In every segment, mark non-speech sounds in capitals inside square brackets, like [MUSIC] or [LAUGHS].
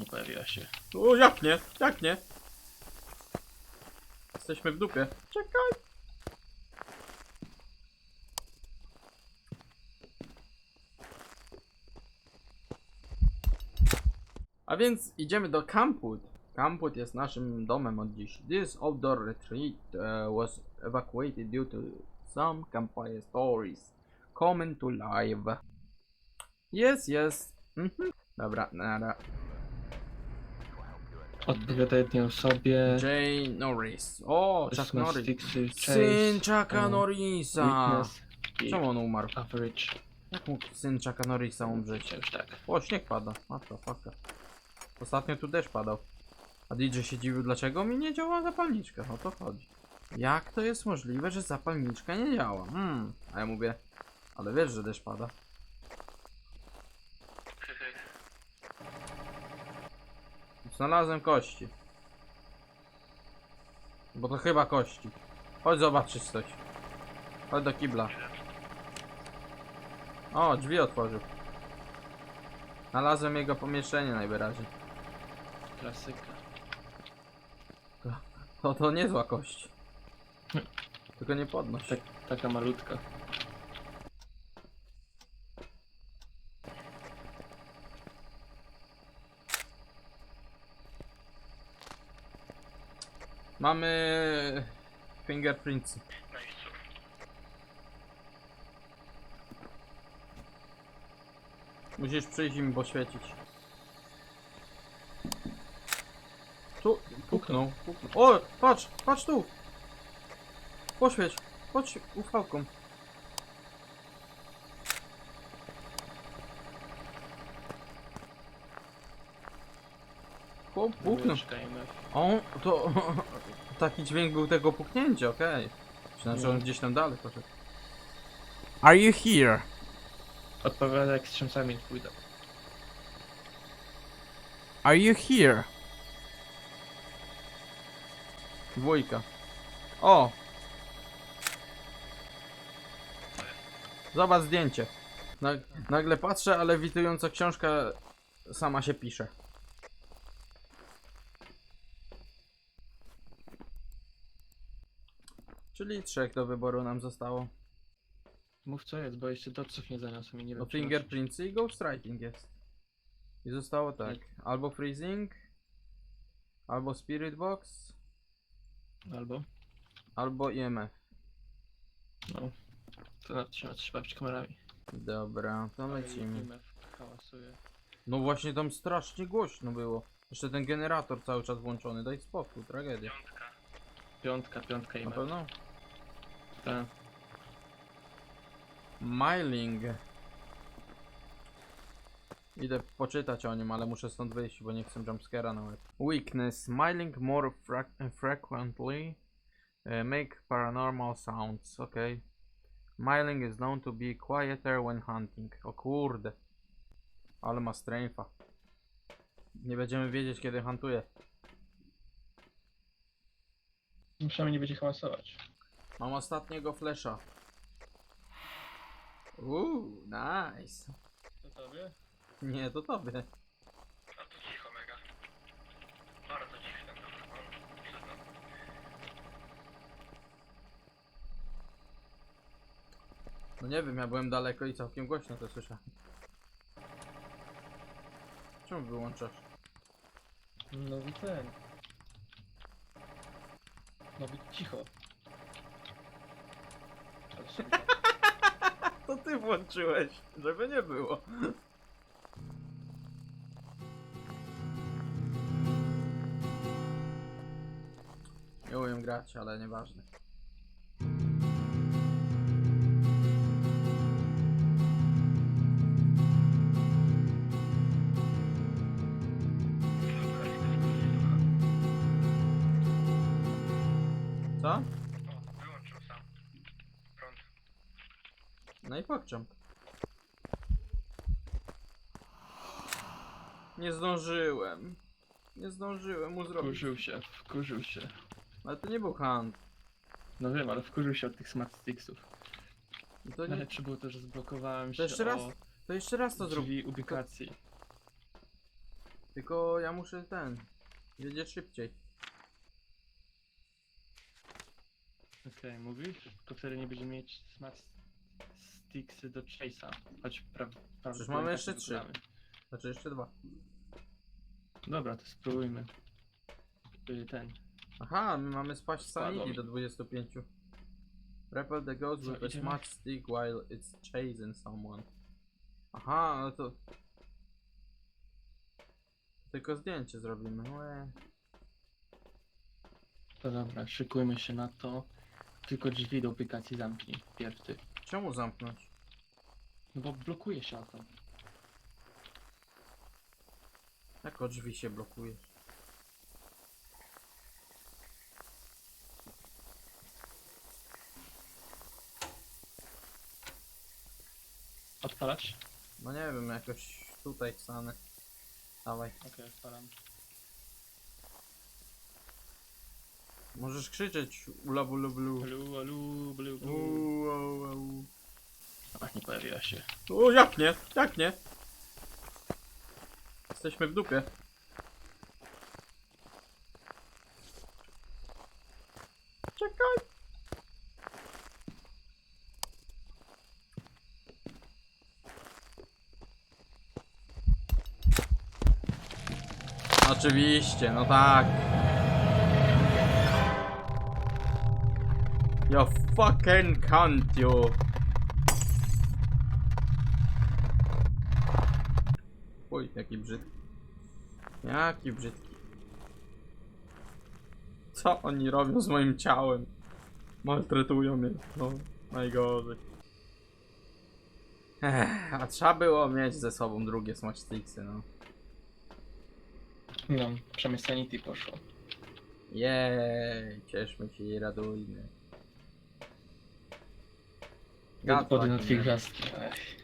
nie pojawiła się. O, jak nie? Jak nie? Jesteśmy w dupie. Czekaj. A więc idziemy do Campwood. Campwood jest naszym domem od dziś. This outdoor retreat uh, was evacuated due to some campfire stories coming to life. Yes, yes. Mhm. Dobra, nara. Odpowiada jednej osobie. Jay Norris. O, Chuck Norris. Syn Chase, Chucka e, Norrisa. Witness i Czemu on umarł? Average. Jak mógł syn Chucka Norrisa umrzeć? Już tak. O, śnieg pada. Matka, fakta. Ostatnio tu deszcz padał. A DJ się dziwił, dlaczego mi nie działa zapalniczka. O to chodzi. Jak to jest możliwe, że zapalniczka nie działa? Hmm. A ja mówię, ale wiesz, że deszcz pada. Znalazłem kości. Bo to chyba kości. Chodź zobaczyć coś. Chodź do kibla. O, drzwi otworzył. Znalazłem jego pomieszczenie najwyraźniej. Klasyka. To to niezła kość. Tylko nie podnoś. Tak, taka malutka. Mamy fingerprints. Musisz przyjść i mi poświecić. Tu, puknął, puknął. O, patrz, patrz tu! Poświeć, chodź ufałką. Puknął. Mieszkajmy. O, to [LAUGHS] taki dźwięk był tego puknięcia, okej. Znaczy on gdzieś tam dalej poszedł. Are you here? Odpowiada jak z pójdę. Are you here? Dwójka. O! Zobacz zdjęcie. Nag nagle patrzę, ale witująca książka sama się pisze. Czyli trzech do wyboru nam zostało. Mów co jest, bo jeszcze doców nie zaniosłem i nie wiem No czy masz- fingerprintsy i ghostwriting jest. I zostało tak. Albo freezing, albo spirit box, Albo? albo IMF. No. To na- trzeba, trzeba być kamerami. Dobra, to lecimy. IMF hałasuje. No właśnie tam strasznie głośno było. Jeszcze ten generator cały czas włączony, daj spokój, tragedia. Piątka, piątka Na IMF. pewno? Tak. Miling. Idę poczytać o nim, ale muszę stąd wyjść, bo nie chcę jumpscare'a nawet. Weakness. Smiling more frequently. Uh, make paranormal sounds. Okay. Smiling is known to be quieter when hunting. O kurde. Ale ma strength'a. Nie będziemy wiedzieć kiedy huntuje. Przynajmniej nie będzie hałasować. Mam ostatniego flesza. Uuu, nice. To tobie? Nie, to tobie. A to cicho mega. Bardzo cicho ten mikrofon. No nie wiem, ja byłem daleko i całkiem głośno to słyszałem. Czemu wyłączasz? No i ten. No być cicho. To ty włączyłeś, żeby nie było. Nie umiem grać, ale nieważne. Co? No i pokczam. Nie zdążyłem. Nie zdążyłem mu zrobić. Wkurzył się, wkurzył się. Ale to nie był hunt. No wiem, ale wkurzył się od tych smart sticksów. I To, nie... Najlepsze było to, że zblokowałem się to jeszcze raz, o to jeszcze raz to zrób. drzwi ubikacji. Tylko ja muszę ten. Wiedzieć szybciej. Okej, mówisz? To wtedy nie będziemy mieć smart sticksy do chase'a. Choć pra, pra, Przecież mamy jeszcze trzy. Znaczy jeszcze dwa. Dobra, to spróbujmy. Y, Ten. Aha, my mamy spaść sanity do 25. Repel the ghost Co, with a idziemy? smart stick while it's chasing someone. Aha, no to... Tylko zdjęcie zrobimy. Łe. To dobra, szykujmy się na to. Tylko drzwi do aplikacji zamknij. Pierw ty. Czemu zamknąć? No bo blokuje się okno. Jak o drzwi się blokuje? Odpalać? No nie wiem, jakoś tutaj stanę. Dawaj. Okej, odpalam. Możesz krzyczeć ula bulu blu. Blu, alu, blu, blu. Uuu, au, au. Ach, nie pojawiła się. O, jak nie? Jak nie? Jesteśmy w dupie. Czekaj. Oczywiście, no tak. You fucking cunt, you. Oj, jaki brzydki. Jaki brzydki. Co oni robią z moim ciałem? Maltretują mnie. No, najgorzej. Ech, a trzeba było mieć ze sobą drugie Smash Sticksy, no. No, przynajmniej sanity poszło. Jej, cieszmy się i radujmy. Wody na gwiazdki. Ech.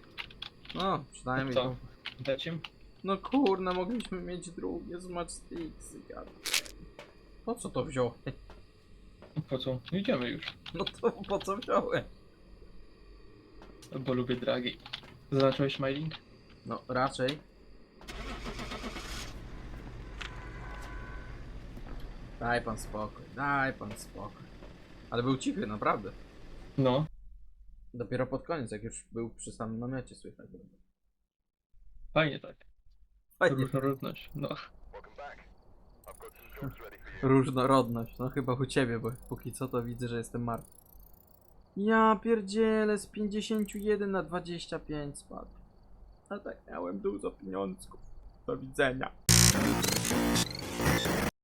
No, przynajmniej Co? to. Im? No kurna, mogliśmy mieć drugie Smash Sticksy, god. Po co to wziąłem? Po co? Idziemy już. No to po co wziąłem? Bo lubię dragi. Zaznaczyłeś mailing? No, raczej. Daj pan spokój, daj pan spokój. Ale był cichy, naprawdę. No. Dopiero pod koniec, jak już był przy samym namiocie słychać. było. Fajnie tak. Fajnie. Różnorodność. No. Różnorodność, no chyba u ciebie, bo póki co to widzę, że jestem martwy. Ja pierdzielę, z 51 na 25 spadł. A tak miałem dużo pieniążków. Do widzenia.